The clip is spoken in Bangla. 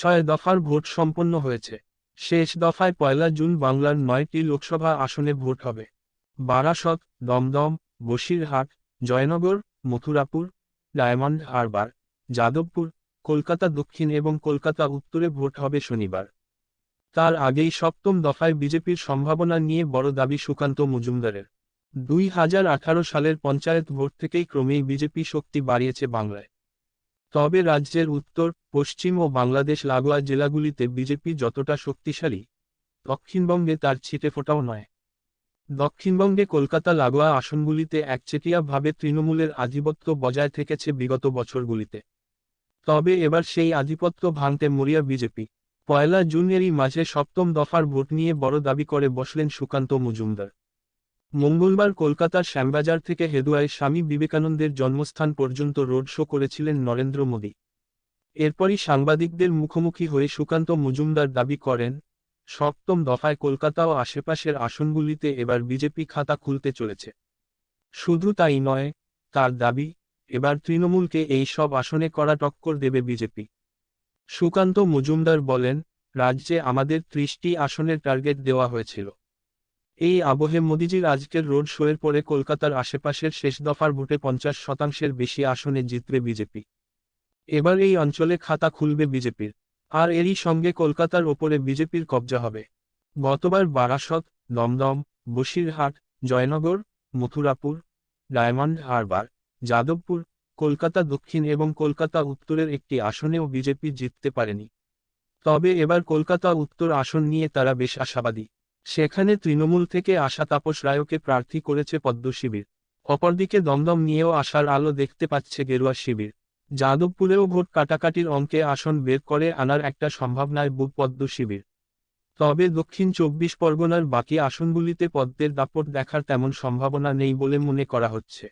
ছয় দফার ভোট সম্পন্ন হয়েছে। শেষ দফায় পয়লা জুন বাংলার নয়টি লোকসভা আসনে ভোট হবে। বারাসত, দমদম, বসিরহাট, জয়নগর, মথুরাপুর, ডায়মন্ড হারবার, যাদবপুর, কলকাতা দক্ষিণ এবং কলকাতা উত্তরে ভোট হবে শনিবার। তার আগেই সপ্তম দফায় বিজেপির সম্ভাবনা নিয়ে বড় দাবি সুকান্ত মজুমদারের। দুই হাজার আঠারো সালের পঞ্চায়েত ভোট থেকেই ক্রমেই বিজেপি শক্তি বাড়িয়েছে বাংলায়। তবে রাজ্যের উত্তর পশ্চিম ও বাংলাদেশ লাগোয়া জেলাগুলিতে বিজেপি যতটা শক্তিশালী, দক্ষিণবঙ্গে তার ছিটে ফোটাও নয়। দক্ষিণবঙ্গে কলকাতা লাগোয়া আসনগুলিতে একচেটিয়াভাবে তৃণমূলের আধিপত্য বজায় থেকেছে বিগত বছরগুলিতে। তবে এবার সেই আধিপত্য ভাঙতে মরিয়া বিজেপি। পয়লা জুনেরই মাঝে সপ্তম দফার ভোট নিয়ে বড় দাবি করে বসলেন সুকান্ত মজুমদার। মঙ্গলবার কলকাতার শ্যামবাজার থেকে হেদুয়ায় স্বামী বিবেকানন্দের জন্মস্থান পর্যন্ত রোড শো করেছিলেন নরেন্দ্র মোদী। এরপরই সাংবাদিকদের মুখোমুখি হয়ে সুকান্ত মজুমদার দাবি করেন, সপ্তম দফায় কলকাতা ও আশেপাশের আসনগুলিতে এবার বিজেপি খাতা খুলতে চলেছে। শুধু তাই নয়, তার দাবি, এবার তৃণমূলকে এই সব আসনে করা টক্কর দেবে বিজেপি। সুকান্ত মজুমদার বলেন, রাজ্যে আমাদের ত্রিশটি আসনের টার্গেট দেওয়া হয়েছিল। এই আবহে মোদিজির আজকের রোড শোয়ের পরে কলকাতার আশেপাশের শেষ দফার ভোটে পঞ্চাশ শতাংশের বেশি আসনে জিতবে বিজেপি। এবার এই অঞ্চলে খাতা খুলবে বিজেপির। আর এরই সঙ্গে কলকাতার ওপরে বিজেপির কবজা হবে। গতবার বারাসত, দমদম, বসিরহাট, জয়নগর, মথুরাপুর ডায়মন্ড হারবার, যাদবপুর, কলকাতা দক্ষিণ এবং কলকাতা উত্তরের একটি আসনেও বিজেপি জিততে পারেনি। তবে এবার কলকাতা উত্তর আসন নিয়ে তারা বেশ আশাবাদী। সেখানে তৃণমূল থেকে আশা তাপস রায়কে প্রার্থী করেছে পদ্ম শিবির। অপরদিকে দমদম নিয়েও আশার আলো দেখতে পাচ্ছে গেরুয়া শিবির। যাদবপুরেও ভোট কাটাকাটির অঙ্কে আসন বের করে আনার একটা সম্ভাবনায় বুক পদ্ম শিবির। তবে দক্ষিণ চব্বিশ পরগনার বাকি আসনগুলিতে পদ্মের দাপট দেখার তেমন সম্ভাবনা নেই বলে মনে করা হচ্ছে।